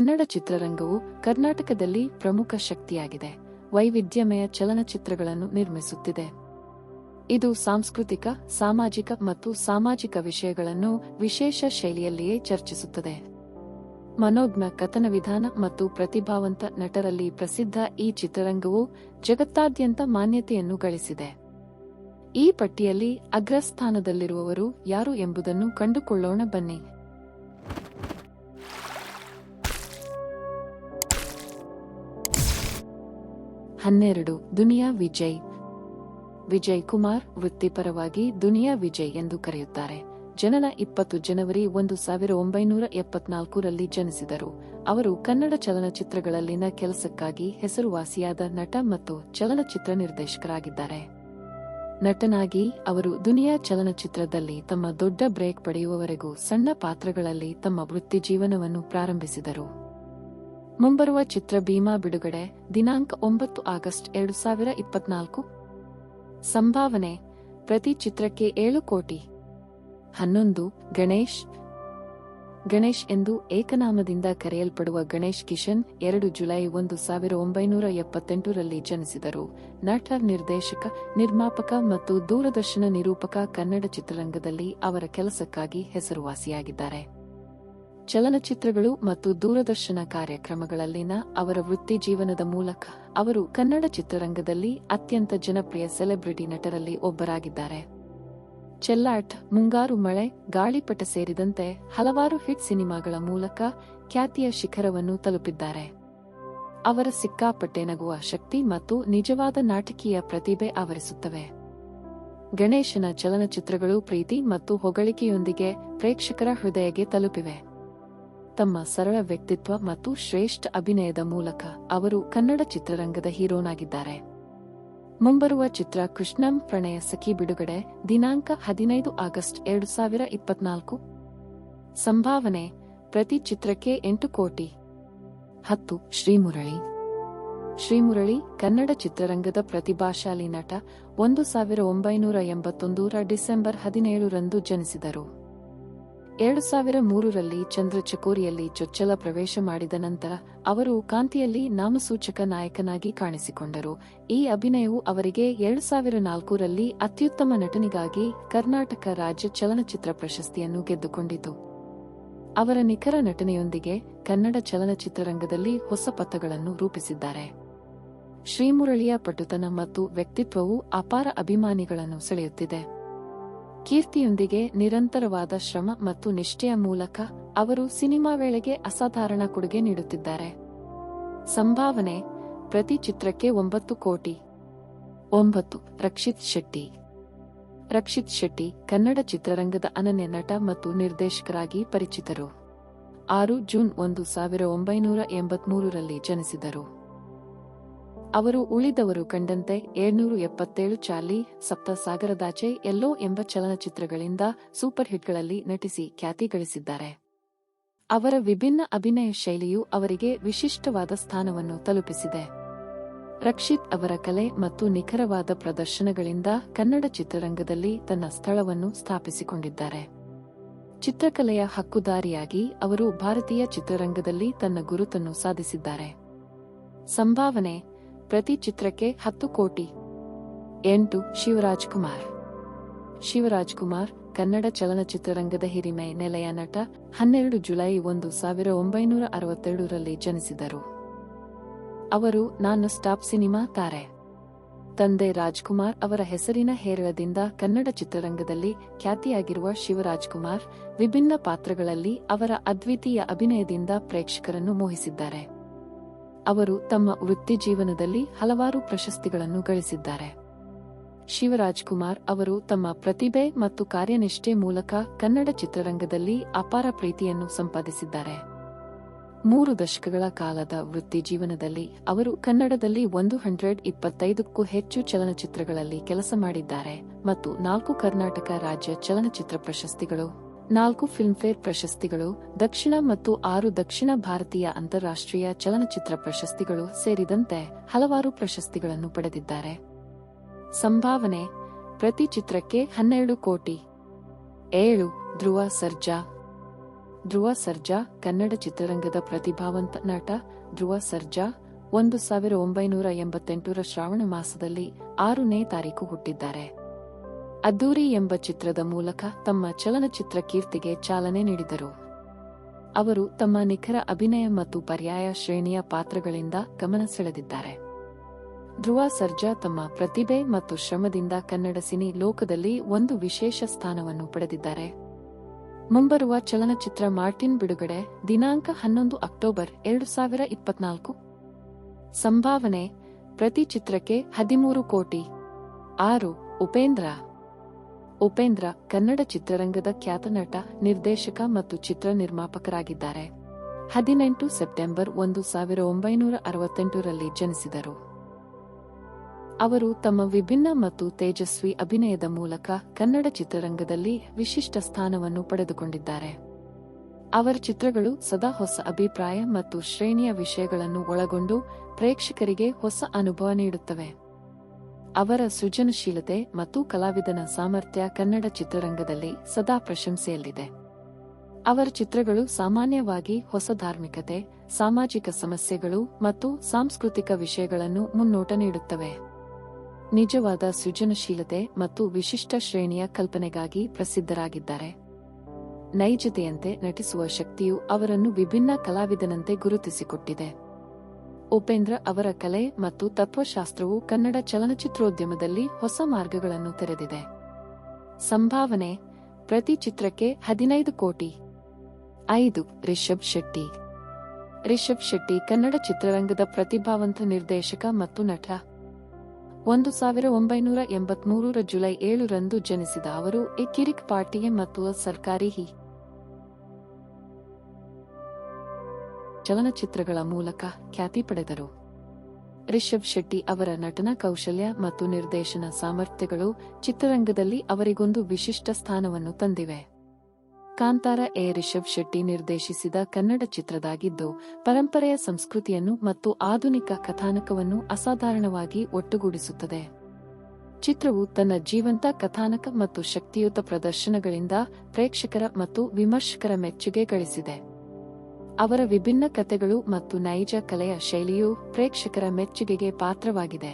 ಕನ್ನಡ ಚಿತ್ರರಂಗವು ಕರ್ನಾಟಕದಲ್ಲಿ ಪ್ರಮುಖ ಶಕ್ತಿಯಾಗಿದೆ. ವೈವಿಧ್ಯಮಯ ಚಲನಚಿತ್ರಗಳನ್ನು ನಿರ್ಮಿಸುತ್ತಿದೆ. ಇದು ಸಾಂಸ್ಕೃತಿಕ, ಸಾಮಾಜಿಕ ಮತ್ತು ಸಾಮಾಜಿಕ ವಿಷಯಗಳನ್ನು ವಿಶೇಷ ಶೈಲಿಯಲ್ಲಿಯೇ ಚರ್ಚಿಸುತ್ತದೆ. ಮನೋಜ್ಞ ಕಥನ ವಿಧಾನ ಮತ್ತು ಪ್ರತಿಭಾವಂತ ನಟರಲ್ಲಿ ಪ್ರಸಿದ್ಧ ಈ ಚಿತ್ರರಂಗವು ಜಗತ್ತಾದ್ಯಂತ ಮಾನ್ಯತೆಯನ್ನು ಗಳಿಸಿದೆ. ಈ ಪಟ್ಟಿಯಲ್ಲಿ ಅಗ್ರಸ್ಥಾನದಲ್ಲಿರುವವರು ಯಾರು ಎಂಬುದನ್ನು ಕಂಡುಕೊಳ್ಳೋಣ ಬನ್ನಿ. ಹನ್ನೆರಡು, ದುನಿಯಾ ವಿಜಯ್. ವಿಜಯ್ ಕುಮಾರ್ ವೃತ್ತಿಪರವಾಗಿ ದುನಿಯಾ ವಿಜಯ್ ಎಂದು ಕರೆಯುತ್ತಾರೆ. ಜನನ ಇಪ್ಪತ್ತು ಜನವರಿ ಒಂದು ಸಾವಿರ ಒಂಬೈನೂರ ಎಪ್ಪತ್ನಾಲ್ಕರಲ್ಲಿ ಜನಿಸಿದರು. ಅವರು ಕನ್ನಡ ಚಲನಚಿತ್ರಗಳಲ್ಲಿನ ಕೆಲಸಕ್ಕಾಗಿ ಹೆಸರುವಾಸಿಯಾದ ನಟ ಮತ್ತು ಚಲನಚಿತ್ರ ನಿರ್ದೇಶಕರಾಗಿದ್ದಾರೆ. ನಟನಾಗಿ ಅವರು ದುನಿಯಾ ಚಲನಚಿತ್ರದಲ್ಲಿ ತಮ್ಮ ದೊಡ್ಡ ಬ್ರೇಕ್ ಪಡೆಯುವವರೆಗೂ ಸಣ್ಣ ಪಾತ್ರಗಳಲ್ಲಿ ತಮ್ಮ ವೃತ್ತಿಜೀವನವನ್ನು ಪ್ರಾರಂಭಿಸಿದರು. ಮುಂಬರುವ ಚಿತ್ರ ಭೀಮಾ ಬಿಡುಗಡೆ, ದಿನಾಂಕ ಒಂಬತ್ತು ಆಗಸ್ಟ್ ಎರಡು ಸಾವಿರ ಇಪ್ಪತ್ನಾಲ್ಕು. ಸಂಭಾವನೆ, ಪ್ರತಿ ಚಿತ್ರಕ್ಕೆ ಏಳು ಕೋಟಿ. ಹನ್ನೊಂದು, ಗಣೇಶ್. ಗಣೇಶ್ ಎಂದು ಏಕನಾಮದಿಂದ ಕರೆಯಲ್ಪಡುವ ಗಣೇಶ್ ಕಿಶನ್ ಎರಡು ಜುಲೈ ಒಂದು ಸಾವಿರ ಒಂಬೈನೂರ ಎಪ್ಪತ್ತೆಂಟರಲ್ಲಿ ಜನಿಸಿದರು. ನಟ, ನಿರ್ದೇಶಕ, ನಿರ್ಮಾಪಕ ಮತ್ತು ದೂರದರ್ಶನ ನಿರೂಪಕ ಕನ್ನಡ ಚಿತ್ರರಂಗದಲ್ಲಿ ಅವರ ಕೆಲಸಕ್ಕಾಗಿ ಹೆಸರುವಾಸಿಯಾಗಿದ್ದಾರೆ. ಚಲನಚಿತ್ರಗಳು ಮತ್ತು ದೂರದರ್ಶನ ಕಾರ್ಯಕ್ರಮಗಳಲ್ಲಿನ ಅವರ ವೃತ್ತಿ ಜೀವನದ ಮೂಲಕ ಅವರು ಕನ್ನಡ ಚಿತ್ರರಂಗದಲ್ಲಿ ಅತ್ಯಂತ ಜನಪ್ರಿಯ ಸೆಲೆಬ್ರಿಟಿ ನಟರಲ್ಲಿ ಒಬ್ಬರಾಗಿದ್ದಾರೆ. ಚೆಲ್ಲಾಟ್, ಮುಂಗಾರು ಮಳೆ, ಗಾಳಿಪಟ ಸೇರಿದಂತೆ ಹಲವಾರು ಹಿಟ್ ಸಿನಿಮಾಗಳ ಮೂಲಕ ಖ್ಯಾತಿಯ ಶಿಖರವನ್ನು ತಲುಪಿದ್ದಾರೆ. ಅವರ ಸಿಕ್ಕಾಪಟ್ಟೆ ನಗುವ ಶಕ್ತಿ ಮತ್ತು ನಿಜವಾದ ನಾಟಕೀಯ ಪ್ರತಿಭೆ ಆವರಿಸುತ್ತವೆ. ಗಣೇಶನ ಚಲನಚಿತ್ರಗಳು ಪ್ರೀತಿ ಮತ್ತು ಹೊಗಳಿಕೆಯೊಂದಿಗೆ ಪ್ರೇಕ್ಷಕರ ಹೃದಯಗೆ ತಲುಪಿವೆ. ತಮ್ಮ ಸರಳ ವ್ಯಕ್ತಿತ್ವ ಮತ್ತು ಶ್ರೇಷ್ಠ ಅಭಿನಯದ ಮೂಲಕ ಅವರು ಕನ್ನಡ ಚಿತ್ರರಂಗದ ಹೀರೋನಾಗಿದ್ದಾರೆ. ಮುಂಬರುವ ಚಿತ್ರ ಕೃಷ್ಣಂ ಪ್ರಣಯ ಸಖಿ ಬಿಡುಗಡೆ ದಿನಾಂಕ ಹದಿನೈದು ಆಗಸ್ಟ್ ಎರಡು ಸಾವಿರ ಇಪ್ಪತ್ನಾಲ್ಕು. ಸಂಭಾವನೆ, ಪ್ರತಿ ಚಿತ್ರಕ್ಕೆ ಎಂಟು ಕೋಟಿ. ಹತ್ತು, ಶ್ರೀಮುರಳಿ. ಶ್ರೀಮುರಳಿ ಕನ್ನಡ ಚಿತ್ರರಂಗದ ಪ್ರತಿಭಾಶಾಲಿ ನಟ, ಒಂದು ಸಾವಿರ ಒಂಬೈನೂರ ಎಂಬತ್ತೊಂದರ ಡಿಸೆಂಬರ್ ಹದಿನೇಳರಂದು ಜನಿಸಿದರು. ಎರಡು ಸಾವಿರ ಮೂರರಲ್ಲಿ ಚಂದ್ರ ಚಕೋರಿಯಲ್ಲಿ ಚೊಚ್ಚಲ ಪ್ರವೇಶ ಮಾಡಿದ ನಂತರ, ಅವರು ಕಾಂತಿಯಲ್ಲಿ ನಾಮಸೂಚಕ ನಾಯಕನಾಗಿ ಕಾಣಿಸಿಕೊಂಡರು. ಈ ಅಭಿನಯವು ಅವರಿಗೆ ಎರಡು ಸಾವಿರ ನಾಲ್ಕರಲ್ಲಿ ಅತ್ಯುತ್ತಮ ನಟನಿಗಾಗಿ ಕರ್ನಾಟಕ ರಾಜ್ಯ ಚಲನಚಿತ್ರ ಪ್ರಶಸ್ತಿಯನ್ನು ಗೆದ್ದುಕೊಂಡಿತು. ಅವರ ನಿಖರ ನಟನೆಯೊಂದಿಗೆ ಕನ್ನಡ ಚಲನಚಿತ್ರರಂಗದಲ್ಲಿ ಹೊಸ ಪಥಗಳನ್ನು ರೂಪಿಸಿದ್ದಾರೆ. ಶ್ರೀಮುರಳಿಯ ಪಟುತನ ಮತ್ತು ವ್ಯಕ್ತಿತ್ವವು ಅಪಾರ ಅಭಿಮಾನಿಗಳನ್ನು ಸೆಳೆಯುತ್ತಿದೆ. ಕೀರ್ತಿಯೊಂದಿಗೆ ನಿರಂತರವಾದ ಶ್ರಮ ಮತ್ತು ನಿಷ್ಠೆಯ ಮೂಲಕ ಅವರು ಸಿನಿಮಾ ವೇಳೆಗೆ ಅಸಾಧಾರಣ ಕೊಡುಗೆ ನೀಡುತ್ತಿದ್ದಾರೆ. ಸಂಭಾವನೆ, ಪ್ರತಿ ಚಿತ್ರಕ್ಕೆ ಒಂಬತ್ತು ಕೋಟಿ. ಒಂಬತ್ತು, ರಕ್ಷಿತ್ ಶೆಟ್ಟಿ. ರಕ್ಷಿತ್ ಶೆಟ್ಟಿ, ಕನ್ನಡ ಚಿತ್ರರಂಗದ ಅನನ್ಯ ನಟ ಮತ್ತು ನಿರ್ದೇಶಕರಾಗಿ ಪರಿಚಿತರು. ಆರು ಜೂನ್ ಒಂದು ಸಾವಿರ ಒಂಬೈನೂರ ಎಂಬತ್ಮೂರರಲ್ಲಿ ಜನಿಸಿದರು. ಅವರು ಉಳಿದವರು ಕಂಡಂತೆ ಏಳ್ನೂರು ಎಪ್ಪತ್ತೇಳು ಚಾಲಿ ಸಪ್ತ ಸಾಗರದಾಚೆ ಎಲ್ಲೋ ಎಂಬ ಚಲನಚಿತ್ರಗಳಿಂದ ಸೂಪರ್ ಹಿಟ್ಗಳಲ್ಲಿ ನಟಿಸಿ ಖ್ಯಾತಿ ಗಳಿಸಿದ್ದಾರೆ. ಅವರ ವಿಭಿನ್ನ ಅಭಿನಯ ಶೈಲಿಯು ಅವರಿಗೆ ವಿಶಿಷ್ಟವಾದ ಸ್ಥಾನವನ್ನು ತಲುಪಿಸಿದೆ. ರಕ್ಷಿತ್ ಅವರ ಕಲೆ ಮತ್ತು ನಿಖರವಾದ ಪ್ರದರ್ಶನಗಳಿಂದ ಕನ್ನಡ ಚಿತ್ರರಂಗದಲ್ಲಿ ತನ್ನ ಸ್ಥಳವನ್ನು ಸ್ಥಾಪಿಸಿಕೊಂಡಿದ್ದಾರೆ. ಚಿತ್ರಕಲೆಯ ಹಕ್ಕುದಾರಿಯಾಗಿ ಅವರು ಭಾರತೀಯ ಚಿತ್ರರಂಗದಲ್ಲಿ ತನ್ನ ಗುರುತನ್ನು ಸಾಧಿಸಿದ್ದಾರೆ. ಸಂಭಾವನೆ ಪ್ರತಿ ಚಿತ್ರಕ್ಕೆ ಹತ್ತು ಕೋಟಿ. ಎಂಟು ಶಿವರಾಜ್ ಕುಮಾರ್ ಶಿವರಾಜ್ ಕುಮಾರ್ ಕನ್ನಡ ಚಲನಚಿತ್ರರಂಗದ ಹಿರಿಮೆ ನೆಲೆಯ ನಟ, ಹನ್ನೆರಡು ಜುಲೈ ಒಂದು ಸಾವಿರ ಒಂಬೈನೂರ ಅರವತ್ತೆರಡರಲ್ಲಿ ಜನಿಸಿದರು. ಅವರು ನಾನು ಸ್ಟಾಪ್ ಸಿನಿಮಾ ತಾರೆ. ತಂದೆ ರಾಜ್ಕುಮಾರ್ ಅವರ ಹೆಸರಿನ ಹೇರಳದಿಂದ ಕನ್ನಡ ಚಿತ್ರರಂಗದಲ್ಲಿ ಖ್ಯಾತಿಯಾಗಿರುವ ಶಿವರಾಜ್ ಕುಮಾರ್ ವಿಭಿನ್ನ ಪಾತ್ರಗಳಲ್ಲಿ ಅವರ ಅದ್ವಿತೀಯ ಅಭಿನಯದಿಂದ ಪ್ರೇಕ್ಷಕರನ್ನು ಮೋಹಿಸಿದ್ದಾರೆ. ಅವರು ತಮ್ಮ ವೃತ್ತಿ ಜೀವನದಲ್ಲಿ ಹಲವಾರು ಪ್ರಶಸ್ತಿಗಳನ್ನು ಗಳಿಸಿದ್ದಾರೆ. ಶಿವರಾಜ್ ಕುಮಾರ್ ಅವರು ತಮ್ಮ ಪ್ರತಿಭೆ ಮತ್ತು ಕಾರ್ಯನಿಷ್ಠೆ ಮೂಲಕ ಕನ್ನಡ ಚಿತ್ರರಂಗದಲ್ಲಿ ಅಪಾರ ಪ್ರೀತಿಯನ್ನು ಸಂಪಾದಿಸಿದ್ದಾರೆ. ಮೂರು ದಶಕಗಳ ಕಾಲದ ವೃತ್ತಿ ಜೀವನದಲ್ಲಿ ಅವರು ಕನ್ನಡದಲ್ಲಿ ಒಂದು ಹಂಡ್ರೆಡ್ ಇಪ್ಪತ್ತೈದಕ್ಕೂ ಹೆಚ್ಚು ಚಲನಚಿತ್ರಗಳಲ್ಲಿ ಕೆಲಸ ಮಾಡಿದ್ದಾರೆ ಮತ್ತು ನಾಲ್ಕು ಕರ್ನಾಟಕ ರಾಜ್ಯ ಚಲನಚಿತ್ರ ಪ್ರಶಸ್ತಿಗಳು ನಾಲ್ಕು ಫಿಲ್ಮ್ಫೇರ್ ಪ್ರಶಸ್ತಿಗಳು, ದಕ್ಷಿಣ ಮತ್ತು ಆರು ದಕ್ಷಿಣ ಭಾರತೀಯ ಅಂತಾರಾಷ್ಟ್ರೀಯ ಚಲನಚಿತ್ರ ಪ್ರಶಸ್ತಿಗಳು ಸೇರಿದಂತೆ ಹಲವಾರು ಪ್ರಶಸ್ತಿಗಳನ್ನು ಪಡೆದಿದ್ದಾರೆ. ಸಂಭಾವನೆ, ಪ್ರತಿ ಚಿತ್ರಕ್ಕೆ ಹನ್ನೆರಡು ಕೋಟಿ. ಏಳು, ಧ್ರುವ ಸರ್ಜಾ. ಧ್ರುವ ಸರ್ಜಾ, ಕನ್ನಡ ಚಿತ್ರರಂಗದ ಪ್ರತಿಭಾವಂತ ನಟ. ಧ್ರುವ ಸರ್ಜಾ, ಒಂದು ಸಾವಿರ ಒಂಬೈನೂರ ಎಂಬತ್ತೆಂಟರ ಶ್ರಾವಣ ಮಾಸದಲ್ಲಿ ಆರನೇ ತಾರೀಕು ಹುಟ್ಟಿದ್ದಾರೆ. ಅದ್ದೂರಿ ಎಂಬ ಚಿತ್ರದ ಮೂಲಕ ತಮ್ಮ ಚಲನಚಿತ್ರ ಕೀರ್ತಿಗೆ ಚಾಲನೆ ನೀಡಿದರು. ಅವರು ತಮ್ಮ ನಿಖರ ಅಭಿನಯ ಮತ್ತು ಪರ್ಯಾಯ ಶ್ರೇಣಿಯ ಪಾತ್ರಗಳಿಂದ ಗಮನ ಸೆಳೆದಿದ್ದಾರೆ. ಧ್ರುವ ಸರ್ಜಾ ತಮ್ಮ ಪ್ರತಿಭೆ ಮತ್ತು ಶ್ರಮದಿಂದ ಕನ್ನಡ ಸಿನಿ ಲೋಕದಲ್ಲಿ ಒಂದು ವಿಶೇಷ ಸ್ಥಾನವನ್ನು ಪಡೆದಿದ್ದಾರೆ. ಮುಂಬರುವ ಚಲನಚಿತ್ರ ಮಾರ್ಟಿನ್ ಬಿಡುಗಡೆ ದಿನಾಂಕ ಹನ್ನೊಂದು ಅಕ್ಟೋಬರ್ ಎರಡು ಸಾವಿರ ಇಪ್ಪತ್ನಾಲ್ಕು. ಸಂಭಾವನೆ, ಪ್ರತಿ ಚಿತ್ರಕ್ಕೆ ಹದಿಮೂರು ಕೋಟಿ. ಆರು, ಉಪೇಂದ್ರ. ಉಪೇಂದ್ರ ಕನ್ನಡ ಚಿತ್ರರಂಗದ ಖ್ಯಾತ ನಟ, ನಿರ್ದೇಶಕ ಮತ್ತು ಚಿತ್ರ ನಿರ್ಮಾಪಕರಾಗಿದ್ದಾರೆ. ಹದಿನೆಂಟು ಸೆಪ್ಟೆಂಬರ್ ಒಂದು ಸಾವಿರ ಒಂಬೈನೂರ ಅರವತ್ತೆಂಟರಲ್ಲಿ ಜನಿಸಿದರು. ಅವರು ತಮ್ಮ ವಿಭಿನ್ನ ಮತ್ತು ತೇಜಸ್ವಿ ಅಭಿನಯದ ಮೂಲಕ ಕನ್ನಡ ಚಿತ್ರರಂಗದಲ್ಲಿ ವಿಶಿಷ್ಟ ಸ್ಥಾನವನ್ನು ಪಡೆದುಕೊಂಡಿದ್ದಾರೆ. ಅವರ ಚಿತ್ರಗಳು ಸದಾ ಹೊಸ ಅಭಿಪ್ರಾಯ ಮತ್ತು ಶ್ರೇಣಿಯ ವಿಷಯಗಳನ್ನು ಒಳಗೊಂಡು ಪ್ರೇಕ್ಷಕರಿಗೆ ಹೊಸ ಅನುಭವ ನೀಡುತ್ತವೆ. ಅವರ ಸೃಜನಶೀಲತೆ ಮತ್ತು ಕಲಾವಿದನ ಸಾಮರ್ಥ್ಯ ಕನ್ನಡ ಚಿತ್ರರಂಗದಲ್ಲಿ ಸದಾ ಪ್ರಶಂಸೆಯಲ್ಲಿದೆ. ಅವರ ಚಿತ್ರಗಳು ಸಾಮಾನ್ಯವಾಗಿ ಹೊಸ ಧಾರ್ಮಿಕತೆ, ಸಾಮಾಜಿಕ ಸಮಸ್ಯೆಗಳು ಮತ್ತು ಸಾಂಸ್ಕೃತಿಕ ವಿಷಯಗಳನ್ನು ಮುನ್ನೋಟ ನೀಡುತ್ತವೆ. ನಿಜವಾದ ಸೃಜನಶೀಲತೆ ಮತ್ತು ವಿಶಿಷ್ಟ ಶ್ರೇಣಿಯ ಕಲ್ಪನೆಗಾಗಿ ಪ್ರಸಿದ್ಧರಾಗಿದ್ದಾರೆ. ನೈಜತೆಯಂತೆ ನಟಿಸುವ ಶಕ್ತಿಯು ಅವರನ್ನು ವಿಭಿನ್ನ ಕಲಾವಿದನಂತೆ ಗುರುತಿಸಿಕೊಟ್ಟಿದೆ. ಉಪೇಂದ್ರ ಅವರ ಕಲೆ ಮತ್ತು ತತ್ವಶಾಸ್ತ್ರವು ಕನ್ನಡ ಚಲನಚಿತ್ರೋದ್ಯಮದಲ್ಲಿ ಹೊಸ ಮಾರ್ಗಗಳನ್ನು ತೆರೆದಿದೆ. ಸಂಭಾವನೆ, ಪ್ರತಿ ಚಿತ್ರಕ್ಕೆ ಹದಿನೈದು ಕೋಟಿ. ಐದು, ರಿಷಬ್ ಶೆಟ್ಟಿ. ರಿಷಬ್ ಶೆಟ್ಟಿ ಕನ್ನಡ ಚಿತ್ರರಂಗದ ಪ್ರತಿಭಾವಂತ ನಿರ್ದೇಶಕ ಮತ್ತು ನಟ. ಒಂದು ಸಾವಿರ ಒಂಬೈನೂರ ಎಂಬತ್ಮೂರರ ಜುಲೈ ಏಳರಂದು ಜನಿಸಿದ ಅವರು ಎ ಕಿರಿಕ್ ಪಾರ್ಟಿಗೆ ಮತ್ತು ಸರ್ಕಾರಿ ಹಿ. ಚಲನಚಿತ್ರಗಳ ಮೂಲಕ ಖ್ಯಾತಿ ಪಡೆದರು. ರಿಷಬ್ ಶೆಟ್ಟಿ ಅವರ ನಟನಾ ಕೌಶಲ್ಯ ಮತ್ತು ನಿರ್ದೇಶನ ಸಾಮರ್ಥ್ಯಗಳು ಚಿತ್ರರಂಗದಲ್ಲಿ ಅವರಿಗೊಂದು ವಿಶಿಷ್ಟ ಸ್ಥಾನವನ್ನು ತಂದಿವೆ. ಕಾಂತಾರ ಎ. ರಿಷಬ್ ಶೆಟ್ಟಿ ನಿರ್ದೇಶಿಸಿದ ಕನ್ನಡ ಚಿತ್ರದಾಗಿದ್ದು, ಪರಂಪರೆಯ ಸಂಸ್ಕೃತಿಯನ್ನು ಮತ್ತು ಆಧುನಿಕ ಕಥಾನಕವನ್ನು ಅಸಾಧಾರಣವಾಗಿ ಒಟ್ಟುಗೂಡಿಸುತ್ತದೆ. ಚಿತ್ರವು ತನ್ನ ಜೀವಂತ ಕಥಾನಕ ಮತ್ತು ಶಕ್ತಿಯುತ ಪ್ರದರ್ಶನಗಳಿಂದ ಪ್ರೇಕ್ಷಕರ ಮತ್ತು ವಿಮರ್ಶಕರ ಮೆಚ್ಚುಗೆ ಗಳಿಸಿದೆ. ಅವರ ವಿಭಿನ್ನ ಕಥೆಗಳು ಮತ್ತು ನೈಜ ಕಲೆಯ ಶೈಲಿಯು ಪ್ರೇಕ್ಷಕರ ಮೆಚ್ಚುಗೆಗೆ ಪಾತ್ರವಾಗಿದೆ.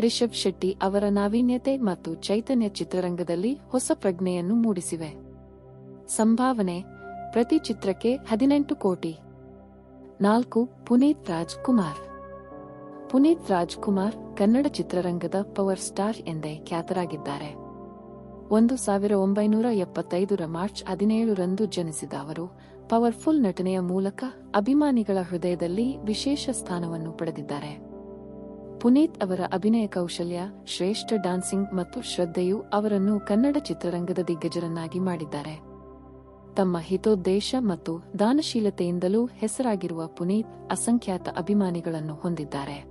ರಿಷಬ್ ಶೆಟ್ಟಿ ಅವರ ನಾವೀನ್ಯತೆ ಮತ್ತು ಚೈತನ್ಯ ಚಿತ್ರರಂಗದಲ್ಲಿ ಹೊಸ ಪ್ರಜ್ಞೆಯನ್ನು ಮೂಡಿಸಿವೆ. ಸಂಭಾವನೆ, ಪ್ರತಿ ಚಿತ್ರಕ್ಕೆ ಹದಿನೆಂಟು ಕೋಟಿ. ನಾಲ್ಕು, ಪುನೀತ್ ರಾಜ್ ಕುಮಾರ್ ಪುನೀತ್ ರಾಜ್ ಕುಮಾರ್ ಕನ್ನಡ ಚಿತ್ರರಂಗದ ಪವರ್ ಸ್ಟಾರ್ ಎಂದೇ ಖ್ಯಾತರಾಗಿದ್ದಾರೆ. ಒಂದು ಸಾವಿರ ಒಂಬೈನೂರ ಎಪ್ಪತ್ತೈದರ ಮಾರ್ಚ್ ಹದಿನೇಳರಂದು ಜನಿಸಿದ ಅವರು ಪವರ್ಫುಲ್ ನಟನೆಯ ಮೂಲಕ ಅಭಿಮಾನಿಗಳ ಹೃದಯದಲ್ಲಿ ವಿಶೇಷ ಸ್ಥಾನವನ್ನು ಪಡೆದಿದ್ದಾರೆ. ಪುನೀತ್ ಅವರ ಅಭಿನಯ ಕೌಶಲ್ಯ, ಶ್ರೇಷ್ಠ ಡಾನ್ಸಿಂಗ್ ಮತ್ತು ಶ್ರದ್ಧೆಯು ಅವರನ್ನು ಕನ್ನಡ ಚಿತ್ರರಂಗದ ದಿಗ್ಗಜರನ್ನಾಗಿ ಮಾಡಿದ್ದಾರೆ. ತಮ್ಮ ಹಿತೋದ್ದೇಶ ಮತ್ತು ದಾನಶೀಲತೆಯಿಂದಲೂ ಹೆಸರಾಗಿರುವ ಪುನೀತ್ ಅಸಂಖ್ಯಾತ ಅಭಿಮಾನಿಗಳನ್ನು ಹೊಂದಿದ್ದಾರೆ.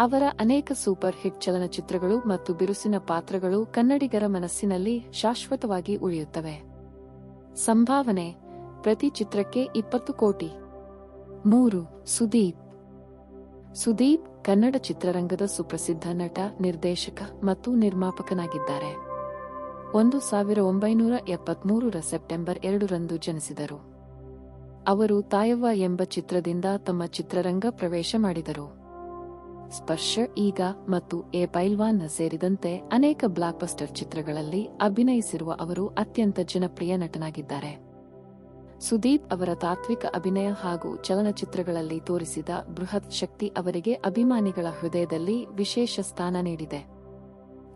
ಅವರ ಅನೇಕ ಸೂಪರ್ ಹಿಟ್ ಚಲನಚಿತ್ರಗಳು ಮತ್ತು ಬಿರುಸಿನ ಪಾತ್ರಗಳು ಕನ್ನಡಿಗರ ಮನಸ್ಸಿನಲ್ಲಿ ಶಾಶ್ವತವಾಗಿ ಉಳಿಯುತ್ತವೆ. ಸಂಭಾವನೆ ಪ್ರತಿ ಚಿತ್ರಕ್ಕೆ ಇಪ್ಪತ್ತು ಕೋಟಿ. ಮೂರು, ಸುದೀಪ್. ಸುದೀಪ್ ಕನ್ನಡ ಚಿತ್ರರಂಗದ ಸುಪ್ರಸಿದ್ಧ ನಟ, ನಿರ್ದೇಶಕ ಮತ್ತು ನಿರ್ಮಾಪಕನಾಗಿದ್ದಾರೆ. ಒಂದು ಸಾವಿರ ಒಂಬೈನೂರ ಎಪ್ಪತ್ಮೂರರ ಸೆಪ್ಟೆಂಬರ್ ಎರಡರಂದು ಜನಿಸಿದರು. ಅವರು ತಾಯವ್ವ ಎಂಬ ಚಿತ್ರದಿಂದ ತಮ್ಮ ಚಿತ್ರರಂಗ ಪ್ರವೇಶ ಮಾಡಿದರು. ಸ್ಪರ್ಶ ಈಗ ಮತ್ತು ಎ ಪೈಲ್ವಾನ್ ಸೇರಿದಂತೆ ಅನೇಕ ಬ್ಲಾಕ್ಬಸ್ಟರ್ ಚಿತ್ರಗಳಲ್ಲಿ ಅಭಿನಯಿಸಿರುವ ಅವರು ಅತ್ಯಂತ ಜನಪ್ರಿಯ ನಟನಾಗಿದ್ದಾರೆ. ಸುದೀಪ್ ಅವರ ತಾತ್ವಿಕ ಅಭಿನಯ ಹಾಗೂ ಚಲನಚಿತ್ರಗಳಲ್ಲಿ ತೋರಿಸಿದ ಬೃಹತ್ ಶಕ್ತಿ ಅವರಿಗೆ ಅಭಿಮಾನಿಗಳ ಹೃದಯದಲ್ಲಿ ವಿಶೇಷ ಸ್ಥಾನ ನೀಡಿದೆ.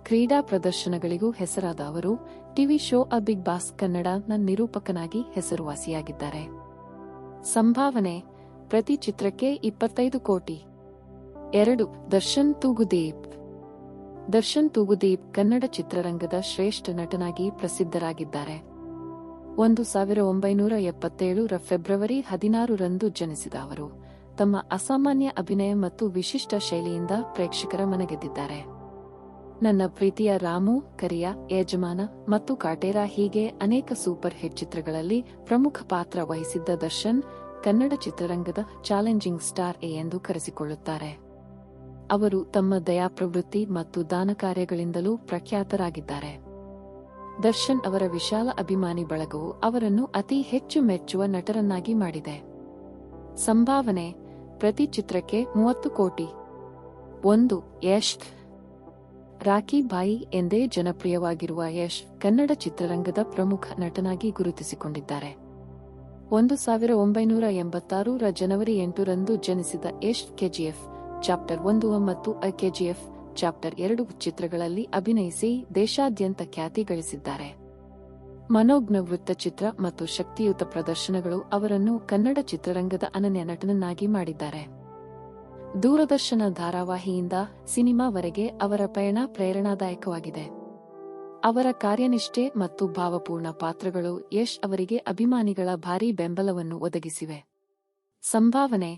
ಕ್ರೀಡಾ ಪ್ರದರ್ಶನಗಳಿಗೂ ಹೆಸರಾದ ಅವರು, ಟಿವಿ ಶೋ ಅ ಬಿಗ್ ಬಾಸ್ ಕನ್ನಡನ ನಿರೂಪಕನಾಗಿ ಹೆಸರುವಾಸಿಯಾಗಿದ್ದಾರೆ. ಸಂಭಾವನೆ, ಪ್ರತಿ ಚಿತ್ರಕ್ಕೆ ಇಪ್ಪತ್ತೈದು ಕೋಟಿ. ಎರಡು, ದರ್ಶನ್ ತೂಗುದೀಪ್. ದರ್ಶನ್ ತೂಗುದೀಪ್ ಕನ್ನಡ ಚಿತ್ರರಂಗದ ಶ್ರೇಷ್ಠ ನಟನಾಗಿ ಪ್ರಸಿದ್ಧರಾಗಿದ್ದಾರೆ. ಒಂದು ಸಾವಿರ ಒಂಬೈನೂರ ಎಪ್ಪತ್ತೇಳರ ಫೆಬ್ರವರಿ ಹದಿನಾರರಂದು ಜನಿಸಿದ ಅವರು. ತಮ್ಮ ಅಸಾಮಾನ್ಯ ಅಭಿನಯ ಮತ್ತು ವಿಶಿಷ್ಟ ಶೈಲಿಯಿಂದ ಪ್ರೇಕ್ಷಕರ ಮನಗೆದ್ದಿದ್ದಾರೆ. ನನ್ನ ಪ್ರೀತಿಯ ರಾಮು, ಕರಿಯ, ಯಜಮಾನ ಮತ್ತು ಕಾಟೇರ ಹೀಗೆ ಅನೇಕ ಸೂಪರ್ ಹಿಟ್ ಚಿತ್ರಗಳಲ್ಲಿ ಪ್ರಮುಖ ಪಾತ್ರ ವಹಿಸಿದ್ದ ದರ್ಶನ್, ಕನ್ನಡ ಚಿತ್ರರಂಗದ ಚಾಲೆಂಜಿಂಗ್ ಸ್ಟಾರ್ ಎ ಎಂದು ಕರೆಸಿಕೊಳ್ಳುತ್ತಾರೆ. ಅವರು ತಮ್ಮ ದಯಾಪ್ರವೃತ್ತಿ ಮತ್ತು ದಾನ ಕಾರ್ಯಗಳಿಂದಲೂ ಪ್ರಖ್ಯಾತರಾಗಿದ್ದಾರೆ. ದರ್ಶನ್ ಅವರ ವಿಶಾಲ ಅಭಿಮಾನಿ ಬಳಗವು ಅವರನ್ನು ಅತಿ ಹೆಚ್ಚು ಮೆಚ್ಚುವ ನಟರನ್ನಾಗಿ ಮಾಡಿದೆ. ಸಂಭಾವನೆ, ಪ್ರತಿ ಚಿತ್ರಕ್ಕೆ ಮೂವತ್ತು ಕೋಟಿ. ಒಂದು, ಯಶ್. ರಾಖಿ ಬಾಯಿ ಎಂದೇ ಜನಪ್ರಿಯವಾಗಿರುವ ಯಶ್ ಕನ್ನಡ ಚಿತ್ರರಂಗದ ಪ್ರಮುಖ ನಟನಾಗಿ ಗುರುತಿಸಿಕೊಂಡಿದ್ದಾರೆ. ಒಂದು ಸಾವಿರ ಒಂಬೈನೂರ ಎಂಬತ್ತಾರರ ಜನವರಿ ಎಂಟರಂದು ಜನಿಸಿದ ಯಶ್ ಕೆಜಿಎಫ್, ಚಾಪ್ಟರ್ ಒಂದು ಮತ್ತು ಅ ಕೆಜಿಎಫ್ ಚಾಪ್ಟರ್ ಎರಡು ಚಿತ್ರಗಳಲ್ಲಿ ಅಭಿನಯಿಸಿ ದೇಶಾದ್ಯಂತ ಖ್ಯಾತಿ ಗಳಿಸಿದ್ದಾರೆ. ಮನೋಜ್ಞ ವೃತ್ತಚಿತ್ರ ಮತ್ತು ಶಕ್ತಿಯುತ ಪ್ರದರ್ಶನಗಳು ಅವರನ್ನು ಕನ್ನಡ ಚಿತ್ರರಂಗದ ಅನನ್ಯ ನಟನನ್ನಾಗಿ ಮಾಡಿದ್ದಾರೆ. ದೂರದರ್ಶನ ಧಾರಾವಾಹಿಯಿಂದ ಸಿನಿಮಾವರೆಗೆ ಅವರ ಪಯಣ ಪ್ರೇರಣಾದಾಯಕವಾಗಿದೆ. ಅವರ ಕಾರ್ಯನಿಷ್ಠೆ ಮತ್ತು ಭಾವಪೂರ್ಣ ಪಾತ್ರಗಳು ಯಶ್ ಅವರಿಗೆ ಅಭಿಮಾನಿಗಳ ಭಾರೀ ಬೆಂಬಲವನ್ನು ಒದಗಿಸಿವೆ. ಸಂಭಾವನೆ,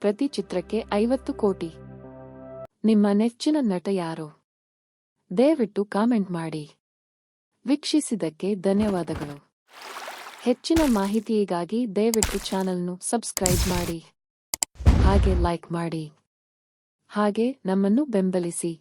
ಪ್ರತಿ ಚಿತ್ರಕ್ಕೆ ಐವತ್ತು ಕೋಟಿ. ನಿಮ್ಮ ನೆಚ್ಚಿನ ನಟ ಯಾರು? ದಯವಿಟ್ಟು ಕಾಮೆಂಟ್ ಮಾಡಿ. ವೀಕ್ಷಿಸಿದ್ದಕ್ಕೆ ಧನ್ಯವಾದಗಳು. ಹೆಚ್ಚಿನ ಮಾಹಿತಿಗಾಗಿ ದಯವಿಟ್ಟು ಚಾನಲ್ನು ಸಬ್ಸ್ಕ್ರೈಬ್ ಮಾಡಿ. ಹಾಗೆ ಲೈಕ್ ಮಾಡಿ. ಹಾಗೆ ನಮ್ಮನ್ನು ಬೆಂಬಲಿಸಿ.